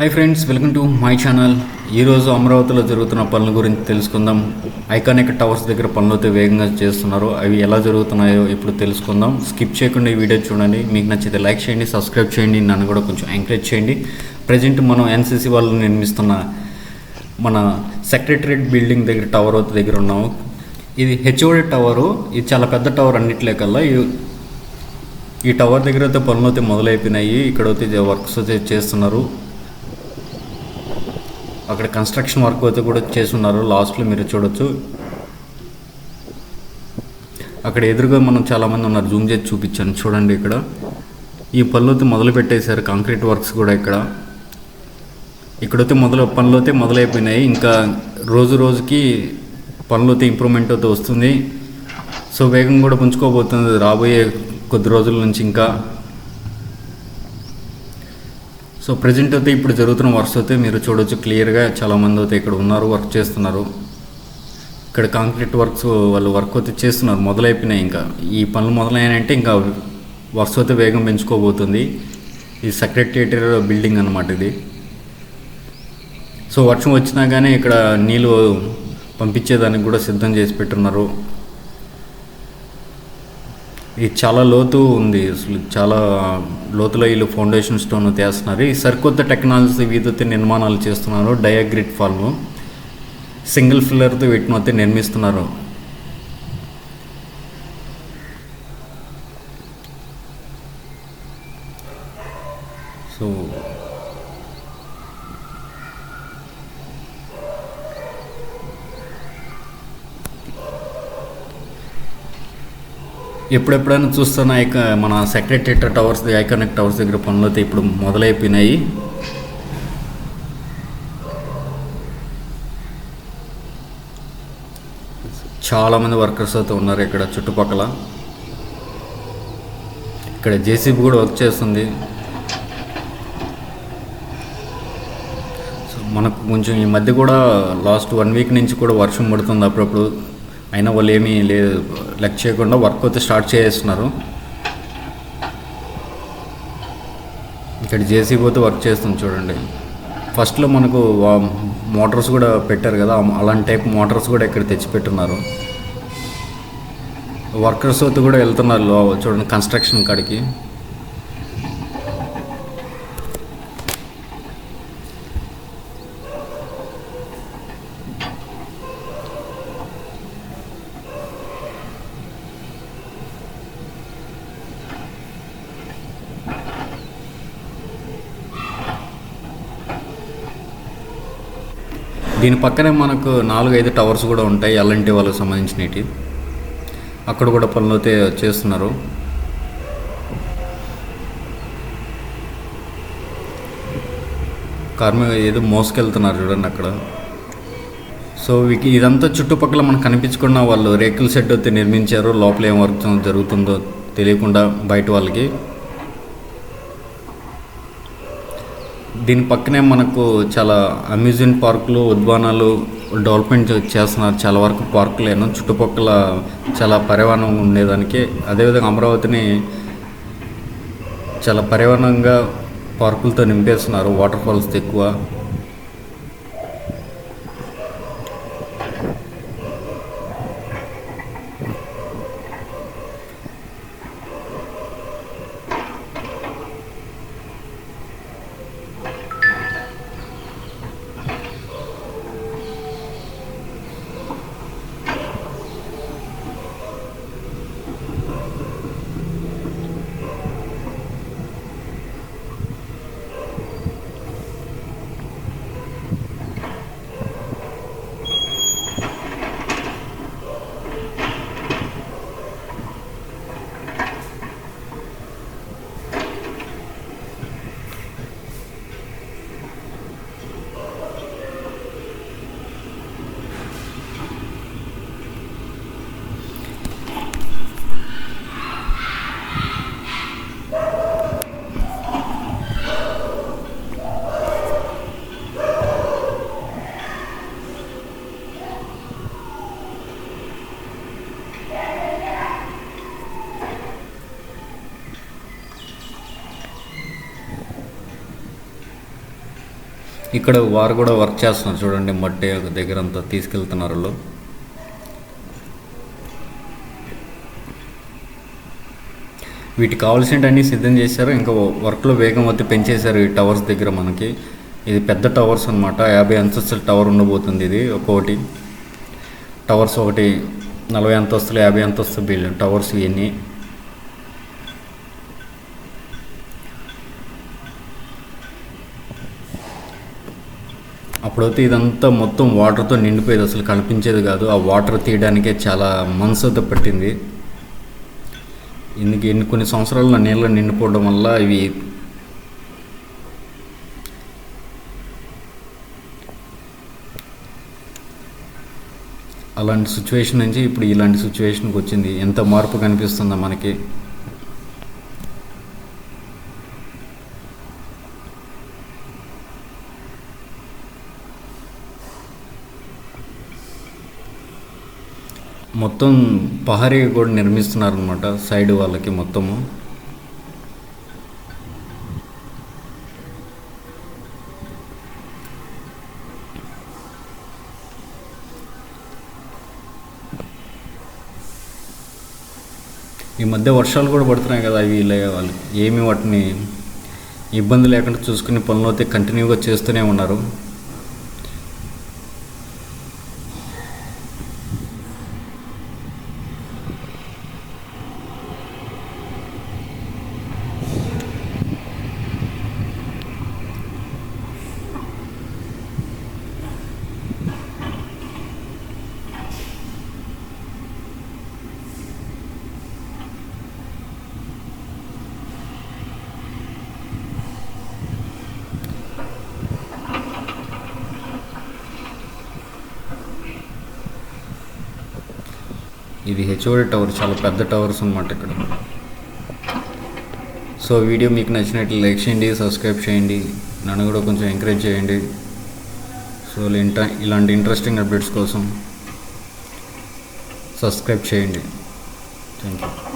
Hi friends welcome to my channel ఈరోజు అమరావతిలో జరుగుతున్న పనుల గురించి తెలుసుకుందాం. ఐకానిక్ టవర్స్ దగ్గర పనులు అయితే వేగంగా చేస్తున్నారు. అవి ఎలా జరుగుతున్నాయో ఇప్పుడు తెలుసుకుందాం. స్కిప్ చేయకుండా ఈ వీడియో చూడండి. మీకు నచ్చితే లైక్ చేయండి సబ్స్క్రైబ్ చేయండి. నన్ను కూడా కొంచెం ఎంకరేజ్ చేయండి. ప్రజెంట్ మనం ఎన్సీసీ వాళ్ళు నిర్మిస్తున్న మన సెక్రటరియట్ బిల్డింగ్ దగ్గర టవర్ దగ్గర ఉన్నాము. ఇది హెచ్ఓడి టవరు ఇది చాలా పెద్ద టవర్ అన్నిట్లే కల్లా. ఈ- ఈ టవర్ దగ్గర అయితే పనులు అయితే మొదలైపోయినాయి. ఇక్కడ అయితే వర్క్స్ అయితే చేస్తున్నారు. అక్కడ కన్స్ట్రక్షన్ వర్క్ అయితే కూడా చేస్తున్నారు. లాస్ట్లో మీరు చూడొచ్చు. అక్కడ ఎదురుగా మనం చాలామంది ఉన్నారు. జూమ్ చేసి చూపించాను. చూడండి ఇక్కడ. ఈ పనులు అయితే మొదలు పెట్టేశారు. కాంక్రీట్ వర్క్స్ కూడా ఇక్కడ. ఇక్కడైతే మొదలు పనులు అయితే మొదలైపోయినాయి. ఇంకా రోజు రోజుకి పనులు అయితే ఇంప్రూవ్మెంట్ అయితే వస్తుంది. సో వేగం కూడా పుంజుకోబోతుంది. రాబోయే కొద్ది రోజుల నుంచి ఇంకా. సో ప్రజెంట్ అయితే ఇప్పుడు జరుగుతున్న వర్క్స్ అయితే మీరు చూడొచ్చు క్లియర్గా చాలామంది అయితే ఇక్కడ ఉన్నారు వర్క్ చేస్తున్నారు. ఇక్కడ కాంక్రీట్ వర్క్స్ వాళ్ళు వర్క్ అయితే చేస్తున్నారు మొదలైపోయినాయి ఇంకా. ఈ పనులు మొదలైనాయంటే ఇంకా వర్క్స్ అయితే వేగం పెంచుకోబోతుంది. ఇది సెక్రటరియట్ బిల్డింగ్ అనమాట ఇది. సో వర్షం వచ్చినా కానీ ఇక్కడ నీళ్ళు పంపించేదానికి కూడా సిద్ధం చేసి పెట్టున్నారు. ఇది చాలా లోతు ఉంది. అసలు చాలా లోతులో వీళ్ళు ఫౌండేషన్ స్టోన్ తీస్తున్నారు. ఈ సరికొత్త టెక్నాలజీ వీధి నిర్మాణాలు చేస్తున్నారు డయాగ్రిడ్ ఫాల్ము. సింగిల్ ఫిల్లర్తో వీటిని అయితే నిర్మిస్తున్నారు సో ఎప్పుడెప్పుడైనా చూస్తున్న ఐక మన సెక్రటేటర్ టవర్స్ ఐకానిక్ టవర్స్ దగ్గర పనులు అయితే ఇప్పుడు మొదలైపోయినాయి. చాలామంది వర్కర్స్ అయితే ఉన్నారు ఇక్కడ చుట్టుపక్కల. ఇక్కడ జేసీబీ కూడా వర్క్ చేస్తుంది. సో మనకు కొంచెం ఈ మధ్య కూడా లాస్ట్ వన్ వీక్ నుంచి కూడా వర్షం పడుతుంది అప్పుడప్పుడు. అయినా వాళ్ళు ఏమీ లేదు లెక్ చేయకుండా వర్క్ అయితే స్టార్ట్ చేస్తున్నారు. ఇక్కడ జేసీ పోతే వర్క్ చేస్తుంది చూడండి. ఫస్ట్లో మనకు వా- మోటార్స్ కూడా పెట్టారు కదా అలాంటి టైప్ మోటార్స్ కూడా ఇక్కడ తెచ్చిపెట్టున్నారు. వర్కర్స్ అయితే కూడా వెళ్తున్నారు చూడండి కన్స్ట్రక్షన్ కాడికి. దీని పక్కనే మనకు నాలుగు ఐదు టవర్స్ కూడా ఉంటాయి ఎల్ఎన్టీ వాళ్ళకి సంబంధించినవి. అక్కడ కూడా పనులు అయితే చేస్తున్నారు. కార్మిక ఏదో మోసుకెళ్తున్నారు చూడండి అక్కడ. సో వీకి ఇదంతా చుట్టుపక్కల మనకు కనిపించకుండా వాళ్ళు రేకుల షెడ్ అయితే నిర్మించారు. లోపల ఏం వర్క్ జరుగుతుందో తెలియకుండా బయట వాళ్ళకి. దీని పక్కనే మనకు చాలా అమ్యూజ్మెంట్ పార్కులు ఉద్వానాలు డెవలప్మెంట్ చేస్తున్నారు. చాలా వరకు పార్కులేను. చుట్టుపక్కల చాలా పర్యావరణం ఉండేదానికి. అదేవిధంగా అమరావతిని చాలా పర్యావరణంగా పార్కులతో నింపేస్తున్నారు. వాటర్ ఫాల్స్ ఎక్కువ. ఇక్కడ వారు కూడా వర్క్ చేస్తున్నారు. చూడండి మట్టి ఒక దగ్గర అంతా తీసుకెళ్తున్నారు వాళ్ళు. వీటికి కావాల్సినవన్నీ సిద్ధం చేశారు. ఇంకా వర్క్లో వేగం వచ్చి పెంచేశారు ఈ టవర్స్ దగ్గర మనకి. ఇది పెద్ద టవర్స్ అనమాట యాభై అంతస్తుల టవర్ ఉండబోతుంది ఇది ఒక్కొక్కటి టవర్స్ ఒకటి నలభై అంతస్తులు యాభై అంతస్తులు బిల్డింగ్ టవర్స్ ఇవన్నీ. అప్పుడైతే ఇదంతా మొత్తం వాటర్తో నిండిపోయేది అసలు కనిపించేది కాదు. ఆ వాటర్ తీయడానికే చాలా మనసు అయితే పట్టింది. ఇందుకు ఎన్ని కొన్ని సంవత్సరాలు నా నీళ్ళు నిండిపోవడం వల్ల ఇవి అలాంటి సిచ్యువేషన్ నుంచి ఇప్పుడు ఇలాంటి సిచ్యువేషన్కి వచ్చింది. ఎంత మార్పు కనిపిస్తుందో మనకి. మొత్తం పహరీ కూడా నిర్మిస్తున్నారనమాట సైడ్ వాళ్ళకి మొత్తము. ఈ మధ్య వర్షాలు కూడా పడుతున్నాయి కదా అవి ఇలా వాళ్ళకి ఏమి వాటిని ఇబ్బంది లేకుండా చూసుకునే పనులు అయితే కంటిన్యూగా చేస్తూనే ఉన్నారు. ఇది హెచ్ఓడి టవర్ చాలా పెద్ద టవర్స్ అనమాట ఇక్కడ. సో వీడియో మీకు నచ్చినట్లు లైక్ చేయండి సబ్స్క్రైబ్ చేయండి. నన్ను కూడా కొంచెం ఎంకరేజ్ చేయండి. సో ఇలాంటి ఇంట్రెస్టింగ్ అప్డేట్స్ కోసం సబ్స్క్రైబ్ చేయండి. Thank you